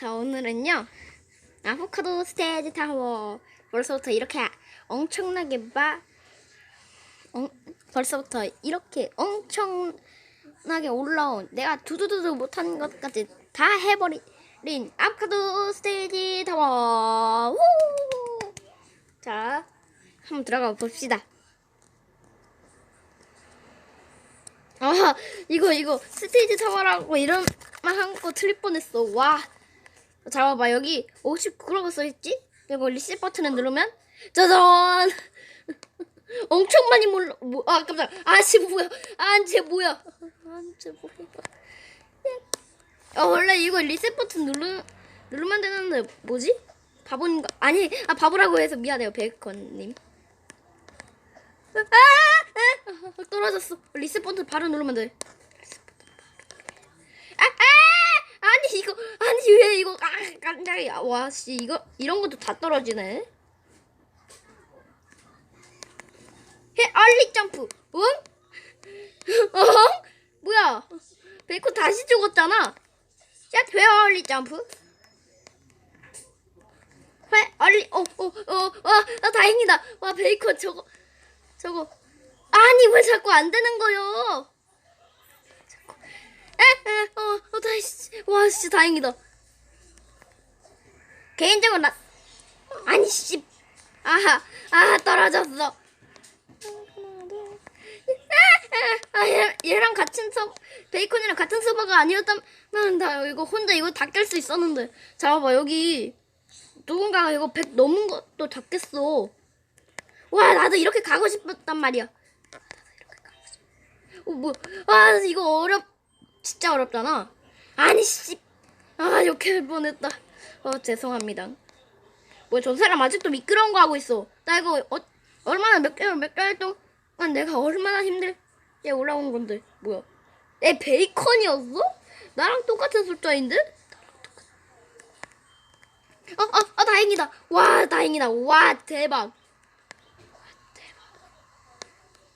자, 오늘은요. 아보카도 스테이지 타워. 벌써부터 이렇게 엄청나게 봐. 어, 벌써부터 이렇게 엄청나게 올라온 내가 두두두두 못하는 것까지 다 해버린 아보카도 스테이지 타워. 우! 자, 한번 들어가 봅시다. 아, 이거, 이거, 스테이지 타워라고 이런 말 한 거 틀릴 뻔했어. 와. 자, 봐봐. 여기 59라고 써있지? 이거 리셋 버튼을 누르면, 짜잔! 엄청 많이 몰라. 뭐, 아, 깜짝. 아, 쟤 뭐야. 아, 쟤 뭐야. 아, 쟤 뭐야. 어, 원래 이거 리셋 버튼 누르, 누르면 되는데, 뭐지? 바보인가? 아니, 아, 바보라고 해서 미안해요, 베이컨님. 아, 아, 아, 떨어졌어. 리셋 버튼 바로 누르면 돼. 아, 아, 아니 이거 왜 이거 아 깜짝이야. 와, 씨 이거 이런 것도 다 떨어지네. 해 얼리 점프. 응? 어? 뭐야? 베이컨 다시 죽었잖아. 야, 회 얼리 점프. 회 얼리 어어어와 아, 다행이다. 와 베이컨 저거 저거 아니 왜 자꾸 안 되는 거요? 자꾸 에에 어, 어 다시 와 진짜 다행이다. 개인적으로 나 아니 씨 아하 아 떨어졌어. 아, 얘, 얘랑 같은 서 베이컨이랑 같은 서버가 아니었다면 나 이거 혼자 이거 다 깰 수 있었는데 자 봐봐 여기 누군가가 이거 100 넘은 것도 잡겠어 와 나도 이렇게 가고 싶었단 말이야 어, 뭐, 아, 이거 어렵, 진짜 어렵잖아. 아니, 씨. 아, 할 뻔했다. 어, 죄송합니다. 뭐, 저 사람 아직도 미끄러운 거 하고 있어. 나 이거, 어, 얼마나 몇 개월, 몇 개월 동안 내가 얼마나 힘들게 올라온 건데. 뭐야. 내 베이컨이었어? 나랑 똑같은 숫자인데? 어, 어, 어, 다행이다. 와, 다행이다. 와, 대박.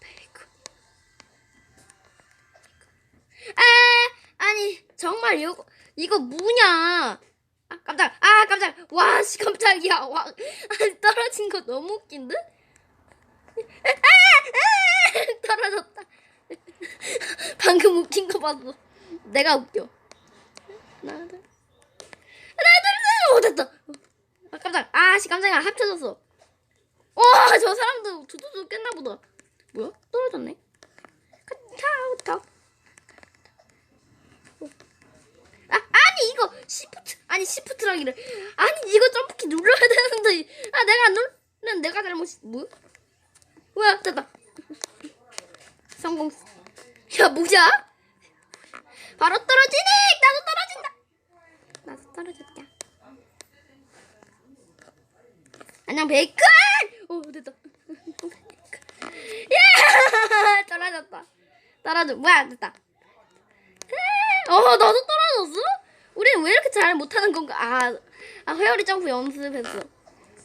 베이컨. 아, 아니 정말 이거 이거 뭐냐? 와, 씨 깜짝이야, 와, 떨어진 거 너무 웃긴데? 떨어졌다. 방금 웃긴 거 봤어. 내가 웃겨. 하나, 둘, 하나, 둘, 셋, 오 됐다. 아 깜짝, 아, 씨 깜짝이야, 합쳐졌어. 와, 저 사람도 두두두 깼나 보다. 뭐야? 떨어졌네. 아, 아니 이거 시프트 아니 시프트라기를. 아니 이거 점프키 눌러야 되는데. 아 내가 안 눌는 내가 잘못 뭐? 뭐야 됐다. 성공. 야 뭐야? 바로 떨어지네! 나도 떨어진다! 나도 떨어졌다. 안녕 베이컨! 오 됐다. 야! 떨어졌다. 떨어져 뭐야 됐다. 어, 나도 떨어졌어? 왜 이렇게 잘 못하는 건가? 아, 아 회오리 점프 연습했어.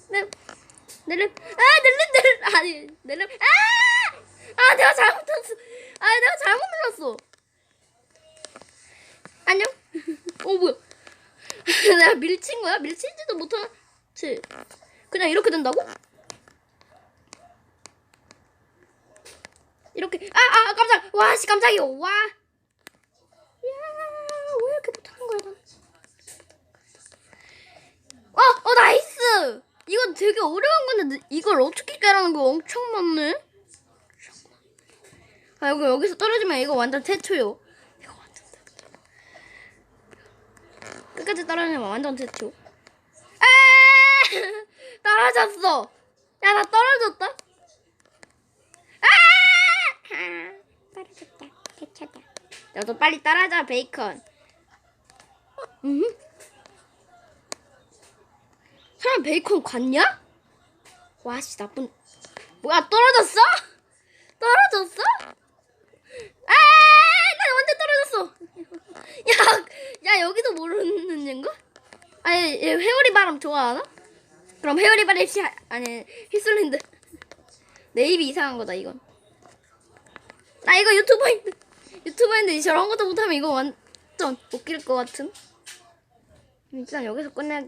네, 내려, 아, 내려, 내려, 아니, 내려, 아! 아, 내가 잘못했어. 아, 내가 잘못 눌렀어. 안녕? 어, 뭐야? 내가 밀친 거야? 밀치지도 못하지. 그냥 이렇게 된다고? 이렇게, 아, 아, 깜짝, 와, 씨, 깜짝이야, 와. 야, 왜 이렇게 못하는 거야, 난. 어, 어, 나이스! 이건 되게 어려운 건데, 느- 이걸 어떻게 깨라는 거 엄청 많네? 아, 여기, 여기서 떨어지면 이거 완전 태초요. 이거 완전 태초. 끝까지 떨어지면 완전 태초. 아! 떨어졌어! 야, 나 떨어졌다? 아! 아, 떨어졌다. 태초다. 너도 빨리 따라자 베이컨. 음? 사람 베이컨 갔냐? 와씨 나쁜. 뭐야 떨어졌어? 떨어졌어? 아! 나 완전 떨어졌어. 야, 야 여기도 모르는 얘인가? 아니 얘 회오리 바람 좋아하나? 그럼 회오리 바람 시 아니 히슬린드. 내 입이 이상한 거다 이건. 나 이거 유튜버인데 유튜버인데 저런 것도 못하면 이거 완전 웃길 것 같은. 일단 여기서 끝낼게.